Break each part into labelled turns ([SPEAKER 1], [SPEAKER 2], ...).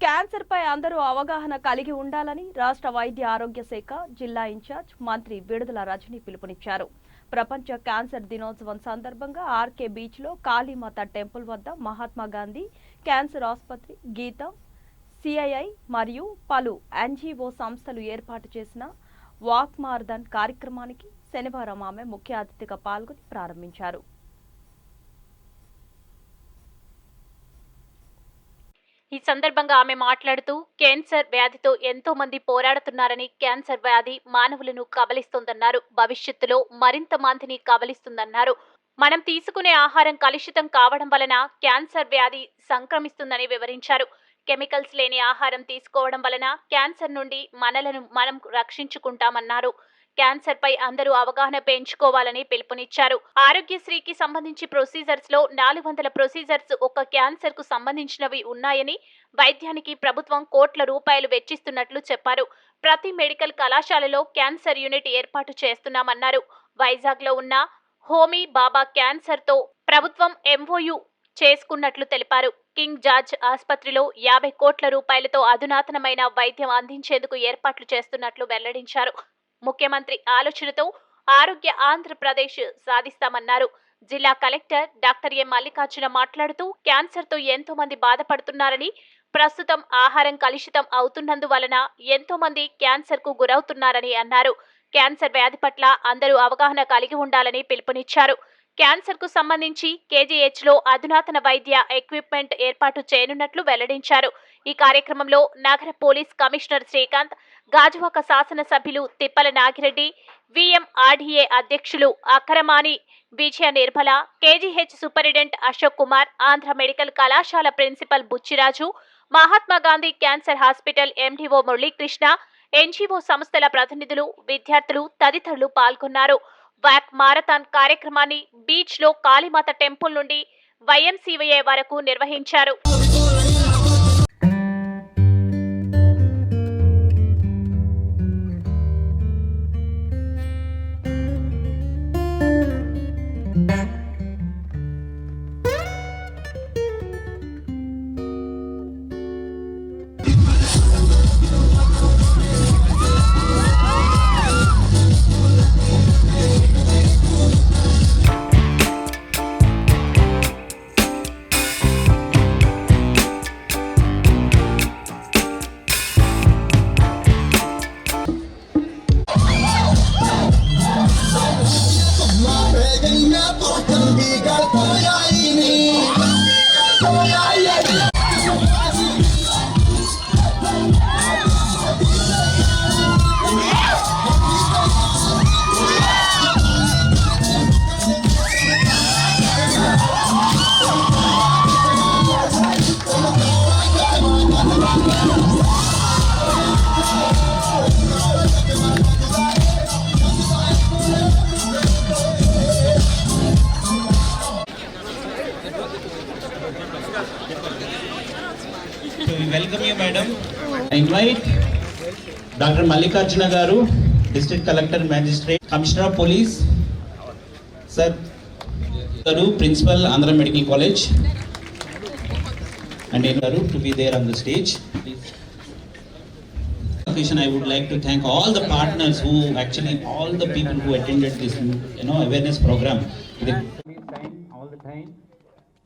[SPEAKER 1] క్యాన్సర్పై అందరూ అవగాహన కలిగి ఉండాలని రాష్ట్ర వైద్య ఆరోగ్య శాఖ జిల్లా ఇన్ఛార్జ్ మంత్రి విడుదల రజని పిలుపునిచ్చారు. ప్రపంచ క్యాన్సర్ దినోత్సవం సందర్భంగా ఆర్కే బీచ్లో కాళీమాత టెంపుల్ వద్ద మహాత్మా గాంధీ క్యాన్సర్ ఆసుపత్రి గీతం సిఐఐ మరియు పలు ఎన్జీఓ సంస్థలు ఏర్పాటు చేసిన వాక్ మార్దన్ కార్యక్రమానికి శనివారం ఆమె ముఖ్య అతిథిగా పాల్గొని ప్రారంభించారు.
[SPEAKER 2] ఈ సందర్భంగా ఆమె మాట్లాడుతూ క్యాన్సర్ వ్యాధితో ఎంతో మంది పోరాడుతున్నారని క్యాన్సర్ వ్యాధి మానవులను కబలిస్తోందన్నారు. భవిష్యత్తులో మరింత మందిని కబలిస్తుందన్నారు. మనం తీసుకునే ఆహారం కలుషితం కావడం వలన క్యాన్సర్ వ్యాధి సంక్రమిస్తుందని వివరించారు. కెమికల్స్ లేని ఆహారం తీసుకోవడం వలన క్యాన్సర్ నుండి మనలను మనం రక్షించుకుంటామన్నారు. క్యాన్సర్ పై అందరూ అవగాహన పెంచుకోవాలని పిలుపునిచ్చారు. ఆరోగ్యశ్రీకి సంబంధించి ప్రొసీజర్స్లో నాలుగు వందల ప్రొసీజర్స్ ఒక క్యాన్సర్కు సంబంధించినవి ఉన్నాయని వైద్యానికి ప్రభుత్వం కోట్ల రూపాయలు వెచ్చిస్తున్నట్లు చెప్పారు. ప్రతి మెడికల్ కళాశాలలో క్యాన్సర్ యూనిట్ ఏర్పాటు చేస్తున్నామన్నారు. వైజాగ్లో ఉన్న హోమీ బాబా క్యాన్సర్తో ప్రభుత్వం ఎంఓయు చేసుకున్నట్లు తెలిపారు. కింగ్ జార్జ్ ఆసుపత్రిలో యాభై కోట్ల రూపాయలతో అధునాతనమైన వైద్యం అందించేందుకు ఏర్పాట్లు చేస్తున్నట్లు వెల్లడించారు. ముఖ్యమంత్రి ఆలోచనతో ఆరోగ్య ఆంధ్రప్రదేశ్ సాధిస్తామన్నారు. జిల్లా కలెక్టర్ డాక్టర్ ఎం మల్లికార్జున మాట్లాడుతూ క్యాన్సర్తో ఎంతో మంది బాధపడుతున్నారని ప్రస్తుతం ఆహారం కలుషితం అవుతున్నందువలన ఎంతో మంది క్యాన్సర్కు గురవుతున్నారని అన్నారు. క్యాన్సర్ వ్యాధి పట్ల అందరూ అవగాహన కలిగి ఉండాలని పిలుపునిచ్చారు. క్యాన్సర్కు సంబంధించి కేజీహెచ్లో అధునాతన వైద్య ఎక్విప్మెంట్ ఏర్పాటు చేయనున్నట్లు వెల్లడించారు. ఈ కార్యక్రమంలో నగర పోలీస్ కమిషనర్ శ్రీకాంత్ గాజువాక శాసనసభ్యులు తిప్పల నాగిరెడ్డి విఎంఆర్డీఏ అధ్యక్షులు అక్రమాని Vijaya Nirmala KGH superintendent Ashok Kumar Andhra medical కళాశాల principal Butchiraju Mahatma Gandhi cancer hospital MDO Muralikrishna NGO సంస్థల ప్రతినిధులు విద్యార్థులు తదితరులు పాల్గొన్నారు. వ్యాక్ మారథాన్ కార్యక్రమాన్ని బీచ్లో కాళీమాత టెంపుల్ నుండి వైఎంసీవీఏ వరకు నిర్వహించారు.
[SPEAKER 3] So we welcome you, madam. I invite Dr. Mallikarjuna Garu, District Collector Magistrate, Commissioner of Police, Sir Garu, Principal, Andhra Medical College, and Garu to be there on the stage. Occasion, I would like to thank all the partners who actually, all the people who attended this, you know, awareness program. They-
[SPEAKER 4] sign all the time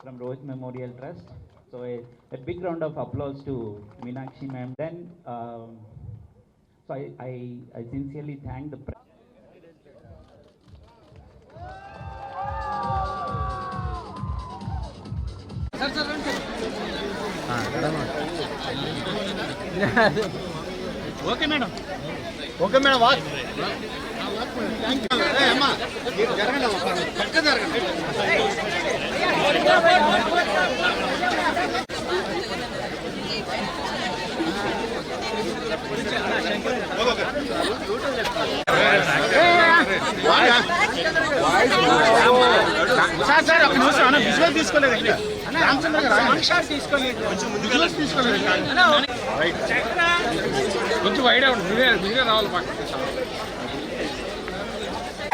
[SPEAKER 4] from Rose Memorial Trust. So a, a big round of applause to Meenakshi ma'am. Then, um, so I, I, I sincerely thank the. pre-
[SPEAKER 5] okay madam watch thank you Sir sir ఒక నిమిషం అన్న visual తీసుకోలేదు ఇంకా రామచంద్ర గారు తీసుకోలేదు కొంచెం visuals తీసుకోలేదు
[SPEAKER 6] కొంచెం వైడ్ అవ్వండి మీరే మీరే రావాలి పక్కన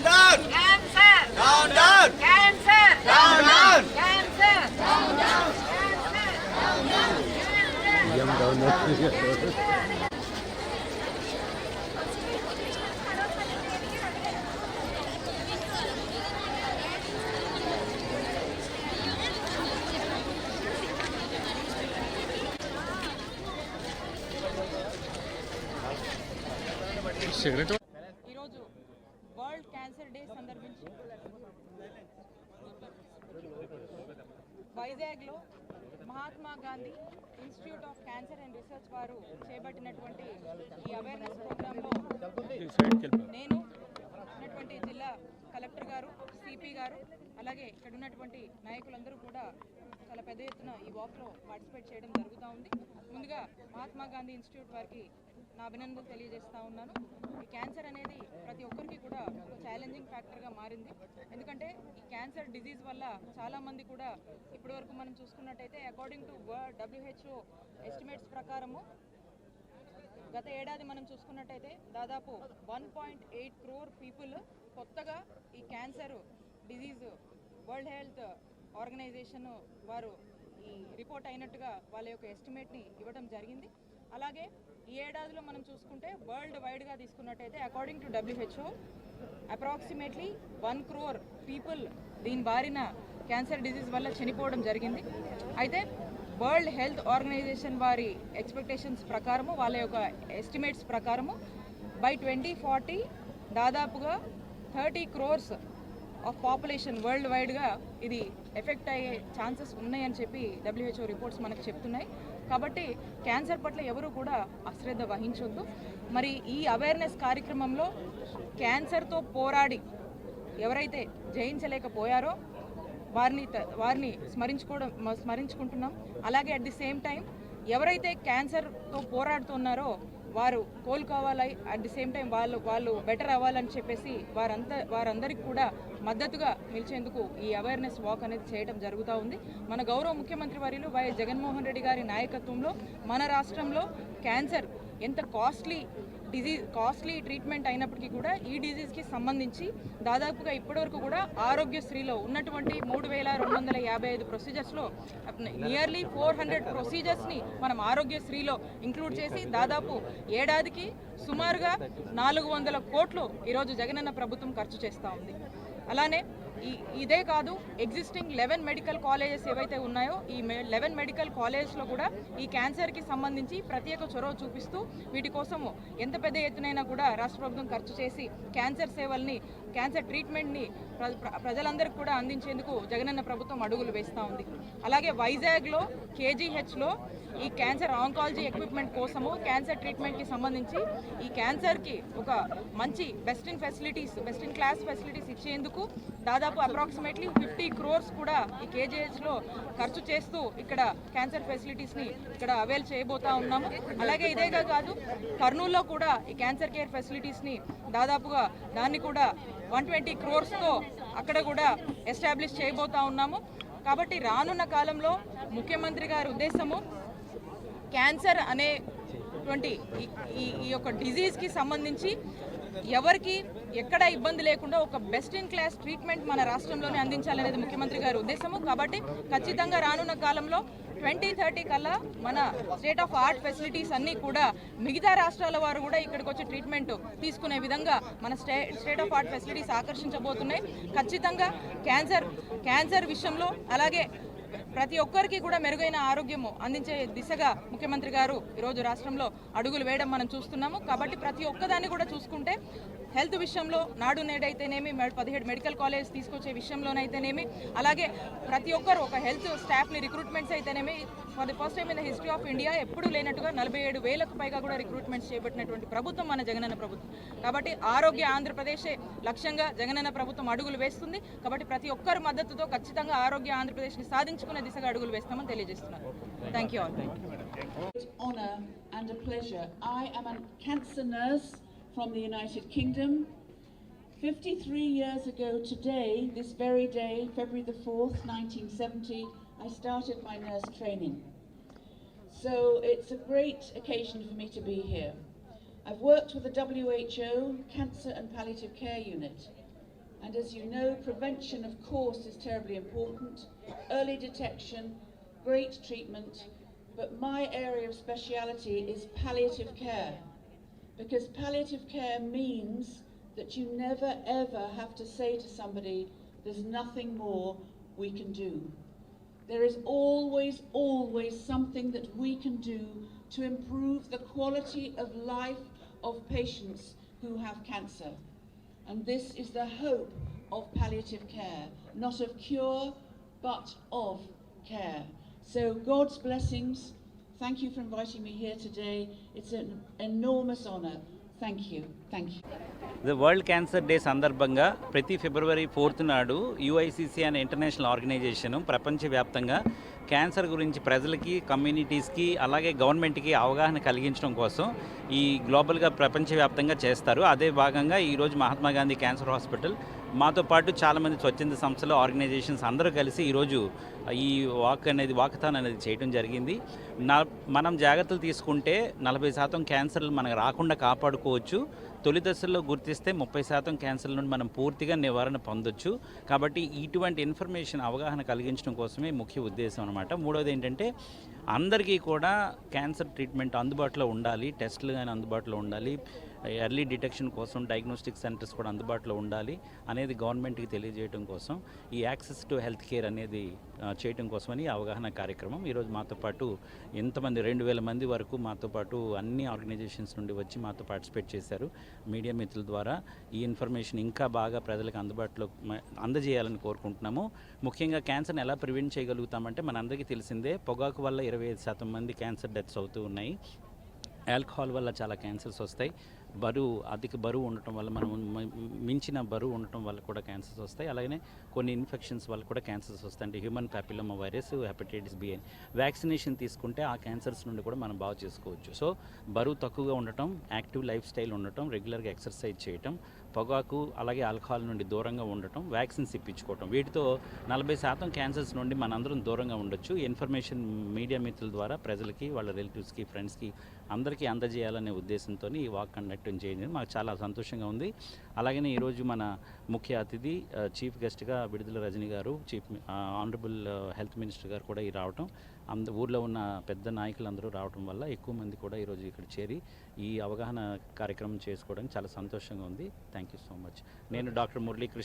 [SPEAKER 7] down. Cancer. Down down. Cancer. Down down. Cancer. Down
[SPEAKER 6] down.
[SPEAKER 8] Down down. Down down. cigarette cancer day సందర్భించి. వైజాగ్లో Mahatma Gandhi institute of cancer and research వారు చేపట్టినటువంటి ఈ అవేర్నెస్ ప్రోగ్రాంలో నేను ఉన్నటువంటి జిల్లా కలెక్టర్ గారు సిపి గారు అలాగే ఇక్కడ ఉన్నటువంటి నాయకులందరూ కూడా చాలా పెద్ద ఎత్తున ఈ వాక్లో పార్టిసిపేట్ చేయడం జరుగుతూ ఉంది. ముందుగా మహాత్మా గాంధీ ఇన్స్టిట్యూట్ వారికి నా అభినందనలు తెలియజేస్తూ ఉన్నాను. ఈ క్యాన్సర్ అనేది ప్రతి ఒక్కరికి కూడా ఒక ఛాలెంజింగ్ ఫ్యాక్టర్గా మారింది. ఎందుకంటే ఈ క్యాన్సర్ డిజీజ్ వల్ల చాలామంది కూడా ఇప్పటివరకు మనం చూసుకున్నట్టయితే అకార్డింగ్ టు డబ్ల్యూహెచ్ఓ ఎస్టిమేట్స్ ప్రకారము గత ఏడాది మనం చూసుకున్నట్టయితే దాదాపు one point eight crore people కొత్తగా ఈ cancer disease World Health Organization వారు ఈ రిపోర్ట్ అయినట్టుగా వాళ్ళ యొక్క ఎస్టిమేట్ని ఇవ్వడం జరిగింది. అలాగే ఈ ఏడాదిలో మనం చూసుకుంటే వరల్డ్ వైడ్గా తీసుకున్నట్టయితే according to WHO approximately one crore people దీని బారిన క్యాన్సర్ డిజీజ్ వల్ల చనిపోవడం జరిగింది. అయితే వరల్డ్ హెల్త్ ఆర్గనైజేషన్ వారి ఎక్స్పెక్టేషన్స్ ప్రకారము వాళ్ళ యొక్క ఎస్టిమేట్స్ ప్రకారము బై ట్వంటీ ఫార్టీ దాదాపుగా thirty crores of population world వైడ్గా ఇది ఎఫెక్ట్ అయ్యే ఛాన్సెస్ ఉన్నాయని చెప్పి డబ్ల్యూహెచ్ఓ రిపోర్ట్స్ మనకు చెప్తున్నాయి. కాబట్టి క్యాన్సర్ పట్ల ఎవరు కూడా అశ్రద్ధ వహించొద్దు. మరి ఈ అవేర్నెస్ కార్యక్రమంలో క్యాన్సర్తో పోరాడి ఎవరైతే జయించలేకపోయారో వారిని వారిని స్మరించుకోవడం స్మరించుకుంటున్నాం. అలాగే అట్ ది సేమ్ టైం ఎవరైతే క్యాన్సర్తో పోరాడుతున్నారో వారు కోలుకోవాలి. అట్ ది సేమ్ టైం వాళ్ళు వాళ్ళు బెటర్ అవ్వాలని చెప్పేసి వారంతా వారందరికీ కూడా మద్దతుగా నిలిచేందుకు ఈ అవేర్నెస్ వాక్ అనేది చేయడం జరుగుతూ ఉంది. మన గౌరవ ముఖ్యమంత్రి వర్యులు వైఎస్ జగన్మోహన్ రెడ్డి గారి నాయకత్వంలో మన రాష్ట్రంలో క్యాన్సర్ ఎంత కాస్ట్లీ డిజీజ్ కాస్ట్లీ ట్రీట్మెంట్ అయినప్పటికీ కూడా ఈ డిజీజ్కి సంబంధించి దాదాపుగా ఇప్పటివరకు కూడా ఆరోగ్యశ్రీలో ఉన్నటువంటి మూడు వేల రెండు వందల యాభై ఐదు ప్రొసీజర్స్లో నియర్లీ ఫోర్ హండ్రెడ్ ప్రొసీజర్స్ని మనం ఆరోగ్యశ్రీలో ఇంక్లూడ్ చేసి దాదాపు ఏడాదికి సుమారుగా నాలుగు వందల కోట్లు ఈరోజు జగనన్న ప్రభుత్వం ఖర్చు చేస్తూ ఉంది. అలానే ఇదే కాదు ఎగ్జిస్టింగ్ లెవెన్ మెడికల్ కాలేజెస్ ఏవైతే ఉన్నాయో ఈ లెవెన్ మెడికల్ కాలేజెస్లో కూడా ఈ క్యాన్సర్కి సంబంధించి ప్రత్యేక చొరవ చూపిస్తూ వీటి కోసం ఎంత పెద్ద ఎత్తునైనా కూడా రాష్ట్ర ప్రభుత్వం ఖర్చు చేసి క్యాన్సర్ సేవల్ని క్యాన్సర్ ట్రీట్మెంట్ని ప్ర- ప్ర- ప్రజలందరికీ కూడా అందించేందుకు జగనన్న ప్రభుత్వం అడుగులు వేస్తూ ఉంది. అలాగే వైజాగ్లో కేజీహెచ్లో ఈ క్యాన్సర్ ఆంకాలజీ ఎక్విప్మెంట్ కోసము క్యాన్సర్ ట్రీట్మెంట్కి సంబంధించి ఈ క్యాన్సర్కి ఒక మంచి best in facilities best in class facilities ఇచ్చేందుకు దాదాపు అప్రాక్సిమేట్లీ ఫిఫ్టీ క్రోర్స్ కూడా ఈ కేజీహెచ్లో ఖర్చు చేస్తూ ఇక్కడ క్యాన్సర్ ఫెసిలిటీస్ని ఇక్కడ అవైల్ చేయబోతా ఉన్నాము. అలాగే ఇదేగా కాదు కర్నూలులో కూడా ఈ క్యాన్సర్ కేర్ ఫెసిలిటీస్ని దాదాపుగా దాన్ని కూడా వన్ ట్వంటీ క్రోర్స్తో అక్కడ కూడా ఎస్టాబ్లిష్ చేయబోతా ఉన్నాము. కాబట్టి రానున్న కాలంలో ముఖ్యమంత్రి గారి ఉద్దేశము క్యాన్సర్ అనేటువంటి ఈ- ఈ యొక్క డిజీజ్కి సంబంధించి ఎవరికి ఎక్కడ ఇబ్బంది లేకుండా ఒక బెస్ట్ ఇన్ క్లాస్ ట్రీట్మెంట్ మన రాష్ట్రంలోనే అందించాలనేది ముఖ్యమంత్రి గారి ఉద్దేశము. కాబట్టి ఖచ్చితంగా రానున్న కాలంలో ట్వంటీ థర్టీ కల్లా మన స్టేట్ ఆఫ్ ఆర్ట్ ఫెసిలిటీస్ అన్నీ కూడా మిగతా రాష్ట్రాల వారు కూడా ఇక్కడికి వచ్చి ట్రీట్మెంట్ తీసుకునే విధంగా మన stay state of art facilities ఆకర్షించబోతున్నాయి. ఖచ్చితంగా క్యాన్సర్ క్యాన్సర్ విషయంలో అలాగే ప్రతి ఒక్కరికి కూడా మెరుగైన ఆరోగ్యము అందించే దిశగా ముఖ్యమంత్రి గారు ఈరోజు రాష్ట్రంలో అడుగులు వేయడం మనం చూస్తున్నాము. కాబట్టి ప్రతి ఒక్కదాన్ని కూడా చూసుకుంటే హెల్త్ విషయంలో నాడు నేడైతేనేమి పదిహేడు మెడికల్ కాలేజ్ తీసుకొచ్చే విషయంలోనైతేనేమి అలాగే ప్రతి ఒక్కరు ఒక హెల్త్ స్టాఫ్ని రిక్రూట్మెంట్స్ అయితేనేమి for the first time in the history of India ఎప్పుడు లేనట్టుగా నలభై ఏడు వేలకు పైగా కూడా రిక్రూట్మెంట్స్ చేపట్టినటువంటి ప్రభుత్వం మన జగనన్న ప్రభుత్వం కాబట్టి ఆరోగ్య ఆంధ్రప్రదేశే లక్ష్యంగా జగనన్న ప్రభుత్వం అడుగులు వేస్తుంది కాబట్టి ప్రతి ఒక్కరి మద్దతుతో ఖచ్చితంగా ఆరోగ్య ఆంధ్రప్రదేశ్ని సాధించుకునే దిశగా అడుగులు వేస్తామని తెలియజేస్తున్నాను thank you all
[SPEAKER 9] honour and a pleasure. I am a cancer nurse from the United Kingdom. 53 years ago today, this very day, February the 4th, 1970, I started my nurse training. So it's a great occasion for me to be here. I've worked with the WHO Cancer and Palliative Care Unit. And as you know, prevention, of course, is terribly important. Early detection, great treatment. But my area of speciality is palliative care. Because palliative care means that you never ever have to say to somebody, there's nothing more we can do. There is always, always something that we can do to improve the quality of life of patients who have cancer. And this is the hope of palliative care, not of cure, but of care. So, God's blessings. Thank you for inviting me here today. It's an enormous honour. Thank you thank you
[SPEAKER 4] the world cancer day సందర్భంగా ప్రతి February fourth నాడు యుఐసిసి అనే international organisation ప్రపంచవ్యాప్తంగా cancer గురించి ప్రజలకి కమ్యూనిటీస్కి అలాగే గవర్నమెంట్కి అవగాహన కలిగించడం కోసం ఈ గ్లోబల్గా ప్రపంచవ్యాప్తంగా చేస్తారు. అదే భాగంగా ఈరోజు మహాత్మా గాంధీ క్యాన్సర్ హాస్పిటల్ మాతో పాటు చాలామంది స్వచ్ఛంద సంస్థలు ఆర్గనైజేషన్స్ అందరూ కలిసి ఈరోజు ఈ వాక్ అనేది వాకథాన్ అనేది చేయడం జరిగింది. నా మనం జాగ్రత్తలు తీసుకుంటే నలభై శాతం క్యాన్సర్లు మనకు రాకుండా కాపాడుకోవచ్చు. తొలి దశల్లో గుర్తిస్తే ముప్పై శాతం క్యాన్సర్ నుండి మనం పూర్తిగా నివారణ పొందొచ్చు. కాబట్టి ఇటువంటి ఇన్ఫర్మేషన్ అవగాహన కలిగించడం కోసమే ముఖ్య ఉద్దేశం అనమాట మూడోది ఏంటంటే అందరికీ కూడా క్యాన్సర్ ట్రీట్మెంట్ అందుబాటులో ఉండాలి టెస్టులు కానీ అందుబాటులో ఉండాలి. ఎర్లీ డిటెక్షన్ కోసం డయాగ్నోస్టిక్ సెంటర్స్ కూడా అందుబాటులో ఉండాలి అనేది గవర్నమెంట్కి తెలియజేయడం కోసం ఈ యాక్సెస్ టు హెల్త్ కేర్ అనేది చేయడం కోసమని ఈ అవగాహన కార్యక్రమం. ఈరోజు మాతో పాటు ఎంతమంది రెండు వేల మంది వరకు మాతో పాటు అన్ని ఆర్గనైజేషన్స్ నుండి వచ్చి మాతో పార్టిసిపేట్ చేశారు. మీడియా మిత్రుల ద్వారా ఈ ఇన్ఫర్మేషన్ ఇంకా బాగా ప్రజలకు అందుబాటులో అందజేయాలని కోరుకుంటున్నాము. ముఖ్యంగా క్యాన్సర్ని ఎలా ప్రివెంట్ చేయగలుగుతామంటే మనందరికీ తెలిసిందే పొగాకు వల్ల ఇరవై ఐదు శాతం మంది క్యాన్సర్ డెత్స్ అవుతూ ఉన్నాయి. ఆల్కహాల్ వల్ల చాలా క్యాన్సర్స్ వస్తాయి. బరువు అధిక బరువు ఉండటం వల్ల మనం మించిన బరువు ఉండటం వల్ల కూడా క్యాన్సర్స్ వస్తాయి. అలాగే కొన్ని ఇన్ఫెక్షన్స్ వల్ల కూడా క్యాన్సర్స్ వస్తాయి. అంటే human papilloma virus hepatitis B అని. వ్యాక్సినేషన్ తీసుకుంటే ఆ క్యాన్సర్స్ నుండి కూడా మనం బాగు చేసుకోవచ్చు. సో బరువు తక్కువగా ఉండటం యాక్టివ్ లైఫ్ స్టైల్ ఉండటం రెగ్యులర్గా ఎక్సర్సైజ్ చేయటం పొగాకు అలాగే ఆల్కహాల్ నుండి దూరంగా ఉండటం వ్యాక్సిన్స్ ఇప్పించుకోవటం. వీటితో నలభై శాతం క్యాన్సర్స్ నుండి మనందరం దూరంగా ఉండొచ్చు. ఇన్ఫర్మేషన్ మీడియా మిత్రుల ద్వారా ప్రజలకి వాళ్ళ రిలేటివ్స్కి ఫ్రెండ్స్కి అందరికీ అందజేయాలనే ఉద్దేశంతో ఈ వాక్ కండక్ట్ చేయడం మాకు చాలా సంతోషంగా ఉంది. అలాగనే ఈరోజు మన ముఖ్య అతిథి చీఫ్ గెస్ట్గా విడుదల రజని గారు చీఫ్ ఆనరబుల్ హెల్త్ మినిస్టర్ గారు కూడా ఈ రావటం. అంద ఊర్లో ఉన్న పెద్ద నాయకులందరూ రావటం వల్ల ఎక్కువ మంది కూడా ఈరోజు ఇక్కడ చేరి ఈ అవగాహన కార్యక్రమం చేసుకోవడానికి చాలా సంతోషంగా ఉంది. థ్యాంక్ యూ సో మచ్ నేను డాక్టర్ మురళీకృష్ణ